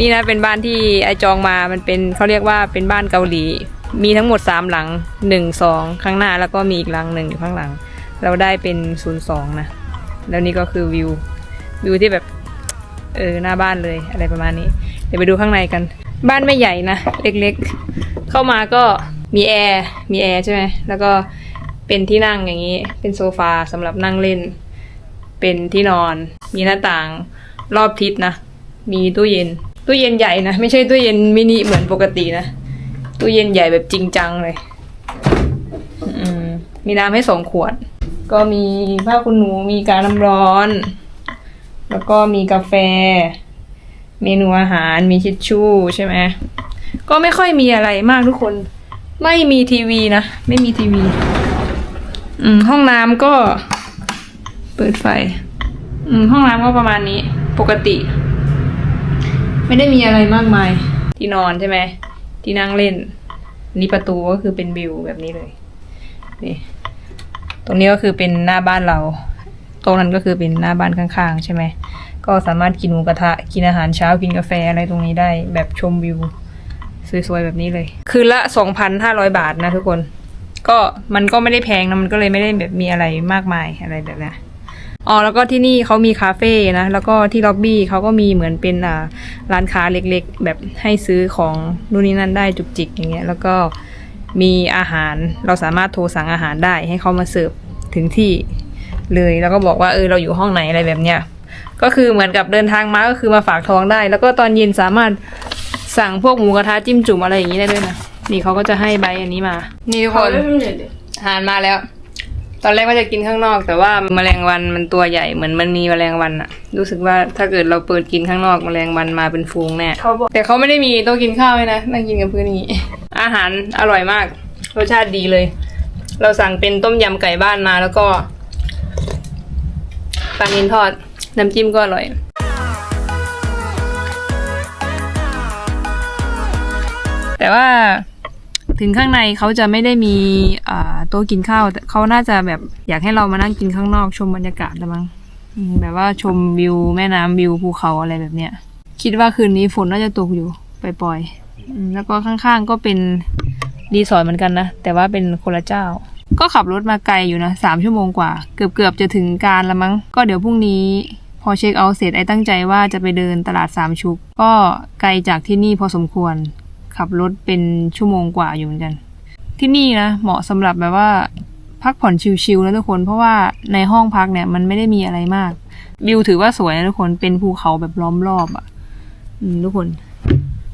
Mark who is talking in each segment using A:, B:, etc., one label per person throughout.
A: นี่นะเป็นบ้านที่ไอจองมา มันเป็นเขาเรียกว่าเป็นบ้านเกาหลี มีทั้งหมดสามหลังหนึ่งสองข้างหน้าแล้วก็มีอีกหลังหนึ่งอยู่ข้างหลัง เราได้เป็นศูนย์สองนะ แล้วนี่ก็คือวิววิวที่แบบเออหน้าบ้านเลยอะไรประมาณนี้ เดี๋ยวไปดูข้างในกัน บ้านไม่ใหญ่นะ เล็กๆ เข้ามาก็มีแอร์มีแอร์ใช่ไหมแล้วก็เป็นที่นั่งอย่างนี้ เป็นโซฟาสำหรับนั่งเล่น เป็นที่นอน มีหน้าต่างรอบทิศนะ มีตู้เย็น ตู้เย็นใหญ่นะ ไม่ใช่ตู้เย็นมินิเหมือนปกตินะ ตู้เย็นใหญ่แบบจริงจังเลยอืมมีน้ำให้สองขวด ก็มีผ้าคุณหนู มีการน้ำร้อน แล้วก็มีกาแฟ เมนูอาหาร มีทิชชู่ใช่ไหม ก็ไม่ค่อยมีอะไรมากทุกคน ไม่มีทีวีนะ ไม่มีทีวี อืม ห้องน้ำก็ เปิดไฟ อืม ห้องน้ำก็ประมาณนี้ ปกติ ไม่ได้มีอะไรมากมาย ที่นอนใช่ไหม ที่นั่งเล่น นี่ประตูก็คือเป็นวิวแบบนี้เลยนี่ตรงนี้ก็คือเป็นหน้าบ้านเรา ตรงนั้นก็คือเป็นหน้าบ้านข้างๆ ใช่ไหม ก็สามารถกินหมูกระทะ กินอาหารเช้า กินกาแฟอะไรตรงนี้ได้ แบบชมวิว สวยๆ แบบนี้เลย คืนละ 2,500 บาทนะทุกคน ก็มันก็ไม่ได้แพงนะ มันก็เลยไม่ได้แบบมีอะไรมากมายอะไรแบบนี้ อ๋อแล้วก็ที่นี่เขามีคาเฟ่นะ แล้วก็ที่ล็อบบี้เขาก็มีเหมือนเป็นอ่าร้านค้าเล็กๆ แบบให้ซื้อของนู่นนี่นั่นได้จุกจิกอย่างเงี้ย แล้วก็มีอาหารเราสามารถโทรสั่งอาหารได้ให้เขามาเสิร์ฟถึงที่เลยแล้วก็บอกว่าเออเราอยู่ห้องไหนอะไรแบบเนี้ยก็คือเหมือนกับเดินทางมาก็คือมาฝากท้องได้ แล้วก็ตอนเย็นสามารถสั่งพวกหมูกระทะจิ้มจุ่มอะไรอย่างนี้ได้ด้วยนะนี่เขาก็จะให้ใบอันนี้มา นี่ทุกคนอาหารมาแล้ว ตอนแรกว่าจะกินข้างนอก แต่ว่าแมลงวันมันตัวใหญ่เหมือนมันมีแมลงวันอะรู้สึกว่าถ้าเกิดเราเปิดกินข้างนอกแมลงวันมาเป็นฟูงแน่
B: เขาบอก
A: แต่เขาไม่ได้มีโต๊ะกินข้าวเลยนะนั่งกินกับพื้นอย่างนี้ อาหารอร่อยมาก รสชาติดีเลย เราสั่งเป็นต้มยำไก่บ้านมาแล้วก็ปลานินทอดน้ำจิ้มก็อร่อยแต่ว่า ถึงข้างในเขาจะไม่ได้มีโต๊ะกินข้าวเขาน่าจะแบบอยากให้เรามานั่งกินข้างนอกชมบรรยากาศละมั้งแบบว่าชมวิวแม่น้ำวิวภูเขาอะไรแบบเนี้ย คิดว่าคืนนี้ฝนน่าจะตกอยู่ปล่อยๆแล้วก็ข้างๆก็เป็นรีสอร์ทเหมือนกันนะ แต่ว่าเป็นคนละเจ้า ก็ขับรถมาไกลอยู่นะสามชั่วโมงกว่า เกือบๆจะถึงการละมั้ง ก็เดี๋ยวพรุ่งนี้พอเช็คเอาเสร็จไอ้ตั้งใจว่าจะไปเดินตลาดสามชุก ก็ไกลจากที่นี่พอสมควร ขับรถเป็นชั่วโมงกว่าอยู่เหมือนกัน ที่นี่นะเหมาะสำหรับแบบว่าพักผ่อนชิลๆนะทุกคน เพราะว่าในห้องพักเนี่ยมันไม่ได้มีอะไรมาก วิวถือว่าสวยนะทุกคนเป็นภูเขาแบบล้อมรอบอะ่ะทุกคน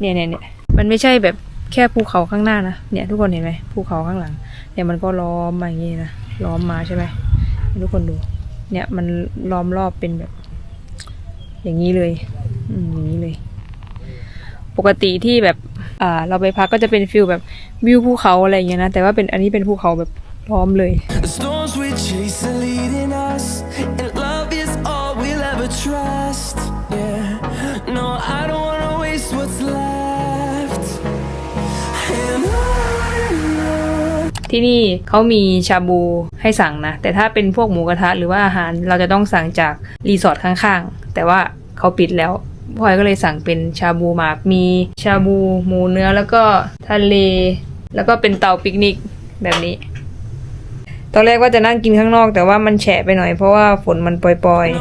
A: เนี่ยเนี่ยเนี่ยมันไม่ใช่แบบแค่ภูเขาข้างหน้านะเนี่ยทุกคนเห็นไหมภูเขาข้างหลังเนี่ยมันก็ล้อมมาอย่างงี้นะล้อมมาใช่ไหมทุกคนดู เนี่ยมันล้อมรอบเป็นแบบ อย่างนี้เลย อืมอย่างนี้เลย ปกติที่แบบ อ่า เราไปพักก็จะเป็นฟิลแบบวิวภูเขาอะไรอย่างเงี้ยนะ แต่ว่าเป็นอันนี้เป็นภูเขาแบบล้อมเลย
C: The storms we chase are leading us, and love is all we'll ever trust. Yeah, no, I don't wanna waste what's left. And on
A: ที่นี่เขามีชาบูให้สั่งนะ แต่ถ้าเป็นพวกหมูกระทะหรือว่าอาหารเราจะต้องสั่งจากรีสอร์ทข้างๆ แต่ว่าเขาปิดแล้ว พลอยก็เลยสั่งเป็นชาบูหมากมีชาบูหมูเนื้อแล้วก็ทะเล แล้วก็เป็นเตาปิกนิกแบบนี้ ตอนแรกว่าจะนั่งกินข้างนอก แต่ว่ามันแฉะไปหน่อยเพราะว่าฝนมันปล่อยๆ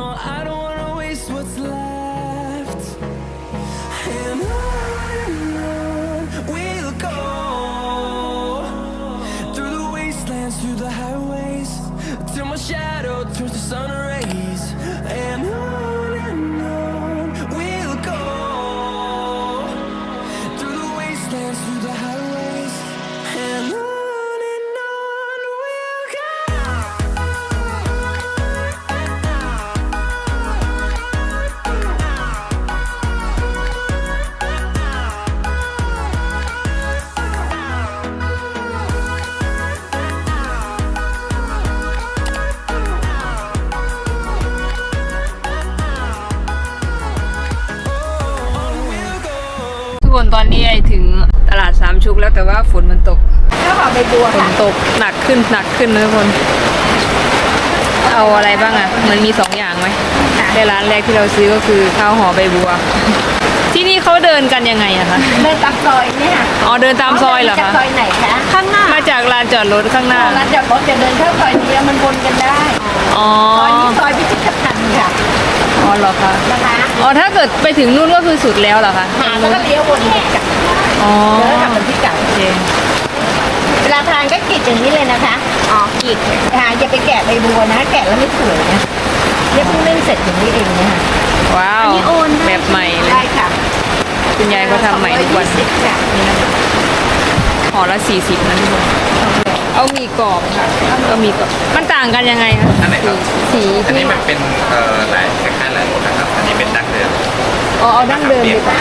C: no,
A: ฝนมันตก
B: เจ้าของใบบัว
A: ฝน
B: ค่ะ
A: ตกหนักขึ้นหนักขึ้นนะทุกคน เอาอะไรบ้างอะ่ะมันมีสองอย่างไหม
B: ค่ะ
A: แต่ร้านแรกที่เราซื้อก็คือข้าวหอใบบัว ที่นี่เขาเดินกันยังไงอะคะ
B: เดินตามซอยเนี่ย
A: อ๋อเดินตามซอยเหรอ
B: จาก
A: คะ
B: ซอยไหนคะข้างหน้า
A: มาจากลานจอดรถข้างหน้า
B: ร้านจอดรถจะเดินเข้าซอยนี้แล้วมันวนกันได้
A: อ๋อ
B: ซอยนี้ซอยพิชิตภัณฑ์ค่ะ
A: อ๋อเหรอคะ
B: นะคะ
A: อ๋อ ถ้าเกิดไปถึงนู่นก็คือสุดแล้วเหรอคะ
B: หาแล้วก็เลี้ยววนไปกลับ
A: อ๋อ
B: แล้วกลับมาที่เก่า
A: โอเค
B: เวลาทานก็กรีดอย่างนี้เลยนะคะ อ๋อกรีดค่ะอย่าไปแกะใบบัวนะ แกะแล้วไม่สวยนะเนี่ยเพิ่งเล่นเสร็จอย่างนี้เองนะคะ
A: ว้าว
B: อันนี้โอนได้
A: แบบใหม่เล
B: ได้
A: ย
B: ค่ะ
A: คุณยายเขาทำใหม่ทุกวัน
B: สิบค่ะ
A: ห่อละสี่สิบนะทุกคน เอาหมีกรอบค่ะเอาหมีกรอบมันต่างกันยังไงคะ
D: อันไหนครับ
A: สี
D: อัน
A: ที่
D: นี้มันเป็นเอ่อหลายคล้ายๆหลายรสนะครับ อันนี้เป็นดั้งเดิม
A: อ๋อเอาดั้งเดิมดีกว่า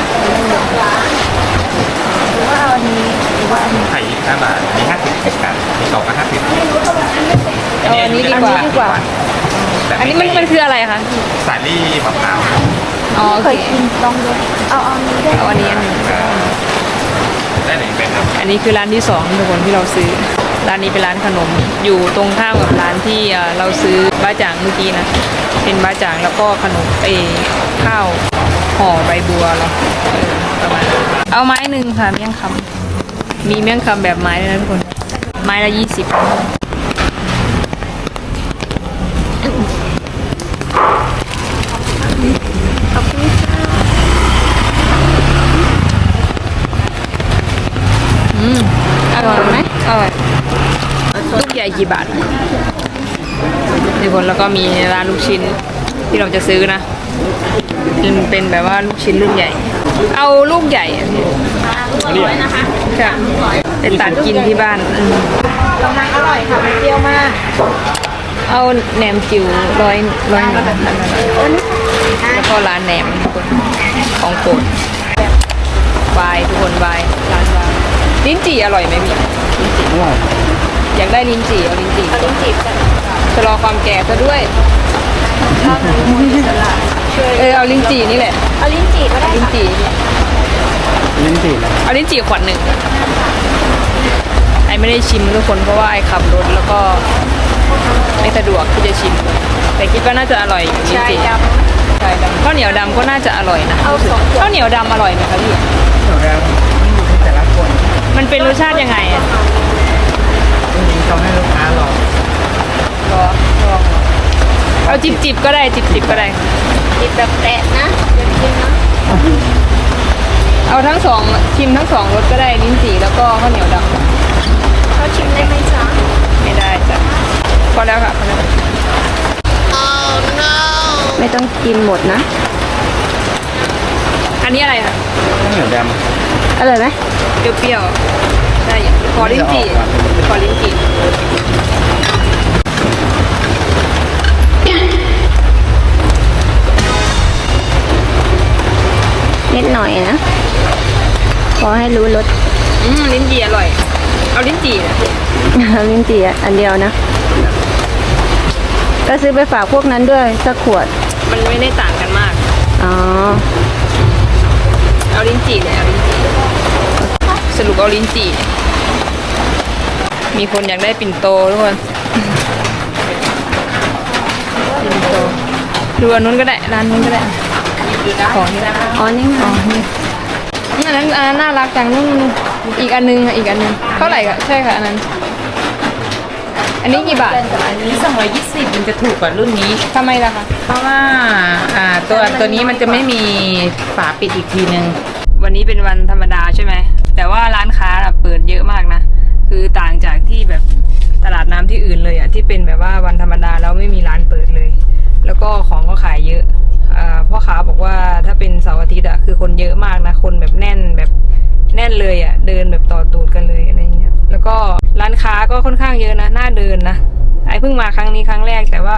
B: หรือว่าเอาอันนี้หรือว่าอันนี้
D: ไข่ยี่สิบห้าบาทอันนี้ห้าสิบเหมือนกันมีสองก็ห้าสิบ
A: เอาอันนี้ดีกว่า
B: ดีกว่า
D: แต่
A: อันนี้มันมันคืออะไรคะ
D: สาลี่มะพร้าว
A: อ๋อโอ
B: เค
A: เค
B: ยกินลองดูเอาเอาอันนี้ได้
A: เอาอันนี้อันหนึง
D: เอ่อได้หนึ่งเป็นครับ
A: อันนี้คือร้านที่สองทุกคนที่เราซื้อ ร้านนี้เป็นร้านขนม อยู่ตรงข้ามกับร้านที่เราซื้อบ้าจ่างเมื่อกี้นะ เป็นบ้าจ่างแล้วก็ขนมเอข้าวห่อใบบัวเราประมาณนั้นเอาไม้หนึ่งค่ะเมี่ยงคำมีเมี่ยงคำแบบไม้ด้วยนะทุกคน ไม้ละยี่สิบ อืมอร่อยไหมอร่อย ลูกใหญ่กี่บาททุกคนแล้วก็มีร้านลูกชิ้นที่เราจะซื้อนะเป็นเป็นแบบว่าลูกชิ้นลูกใหญ่ เอาลูกใหญ่อะพี่ค่ะเป็นตัดกินที่บ้านอืม
B: กำลังอร่อยค่ะมันเปรี้ยวมาก
A: เอาแหนมจิ๋วร้อยร้อยหนึ่งแล้วก็ร้านแหนมทุกคนของโปรดวายทุกคนวายร้านวายลิ้นจี่อร่อยไหมพี่ลิ้นจี่อร่อย อยากได้ลิ้นจี่เอาลิ้นจี่
B: เอาลิ้นจีบกัน
A: ชะลอความแก่ซะด้วยเออเอาลิ้นจี่นี่แหละ
B: เอาลิ้นจีบก็ได้
A: ลิ้น
B: ค่ะ
A: จี่ลิ้นจี่เอาลิ้นจี่ขวดหนึ่งไอไม่ได้ชิมทุกคนเพราะว่าไอขับรถแล้วก็ไม่สะดวกที่จะชิม แต่คิดว่าน่าจะอร่อยอยู่ลิ้น
B: ชาย
A: จี่
B: ดำ
A: ใช่ดำข้าวเหนียวดำก็น่าจะอร่อยนะ
B: เอาสองขวด
A: ข้าวเหนียวดำอร่อยไหมคะพี่
E: เดี๋ยวเรามันอยู่ที่แต่ละคน
A: มันเป็นรสชาติยังไงอะ
E: จริงๆต้องให้ลูกค้าลอง
A: รอลองเอาจิบจิบๆก็ได้จิบจิบๆก็ได้
B: จิบแบบแตะนะเดี๋ยวกินนะ
A: เอาทั้งสองชิมทั้งสองรสก็ได้ลิ้นจี่แล้วก็ข้าวเหนียวดำ
B: เขาชิมได้ไหมจ๊ะ
A: ไม่ได้จ้ะพอแล้วค่ะพอแล้ว
B: ไม่ต้องกินหมดนะ
A: อันนี้อะไรคะ
E: ข้าวเหนียวด
B: อร่อยไหม
A: เปรี้ยวๆได้อยู่ ขอลิ้นจี่ขอลิ้นจี่
B: นิดหน่อยนะ ขอให้รู้รส
A: อืมลิ้นจี่อร่อย เอาลิ้นจี่นะ
B: ลิ้นจี่อันเดียวนะ ก็ซื้อไปฝากพวกนั้นด้วยสักขวด
A: มันไม่ได้ต่างกันมาก
B: อ๋อ
A: เอาลิ้นจี่เลยเอาลิ้นจี่สรุปเอาลิ้นจี่ มีคนอยากได้ปิ่นโตทุกคนปิ่นโตดูอันนู้นก็ได้ร้านนู้นก็ได้ของที่ร้าน
B: อ๋อนี่ไง
A: อันนั้นอันนั้นน่ารักจังนู่นอีกอันนึงค่ะอีกอันนึงเท่าไหร่คะใช่ค่ะอันนั้น อันนี้กี่บาท
F: อันนี้220มันจะถูกกว่ารุ่นนี้
A: ทำไมล่ะคะ
F: เพราะว่าอ่าตัวตัวนี้มันจะไม่มีฝาปิดอีกทีนึง
A: วันนี้เป็นวันธรรมดาใช่ไหมแต่ว่าร้านค้าอะเปิดเยอะมากนะคือต่างจากที่แบบตลาดน้ำที่อื่นเลยอะที่เป็นแบบว่าวันธรรมดาแล้วไม่มีร้านเปิดเลย แล้วก็ของก็ขายเยอะอ่าพ่อค้าบอกว่าถ้าเป็นเสาร์อาทิตย์อะคือคนเยอะมากนะคนแบบแน่นแบบแน่นเลยอะเดินแบบต่อตูดกันเลยอะไรเงี้ยแล้วก็ร้านค้าก็ค่อนข้างเยอะนะน่าเดินนะไอเพิ่งมาครั้งนี้ครั้งแรกแต่ว่า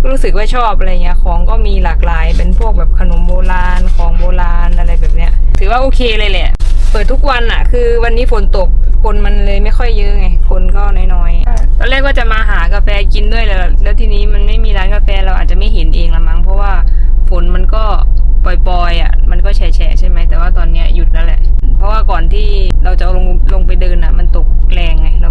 A: ก็รู้สึกว่าชอบอะไรเงี้ยของก็มีหลากหลายเป็นพวกแบบขนมโบราณของโบราณอะไรแบบเนี้ย ถือว่าโอเคเลยแหละ เปิดทุกวันอะคือวันนี้ฝนตกคนมันเลยไม่ค่อยเยอะไงคนก็น้อย อนแรกว่าจะมาหากาแฟกินด้วยแล้วแล้วทีนี้มันไม่มีร้านกาแฟเราอาจจะไม่เห็นเองละมั้งเพราะว่าฝนมันก็ปล่อยๆอะ มันก็แฉะใช่ไหมแต่ว่าตอนเนี้ยหยุดแล้วแหละ เพราะว่าก่อนที่เราจะลงลงไปเดินอะ มันตกแรงไงเรา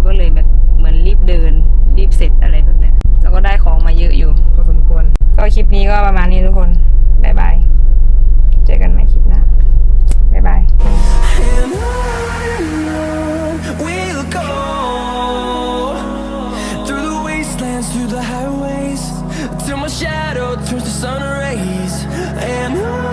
C: turns to sun rays and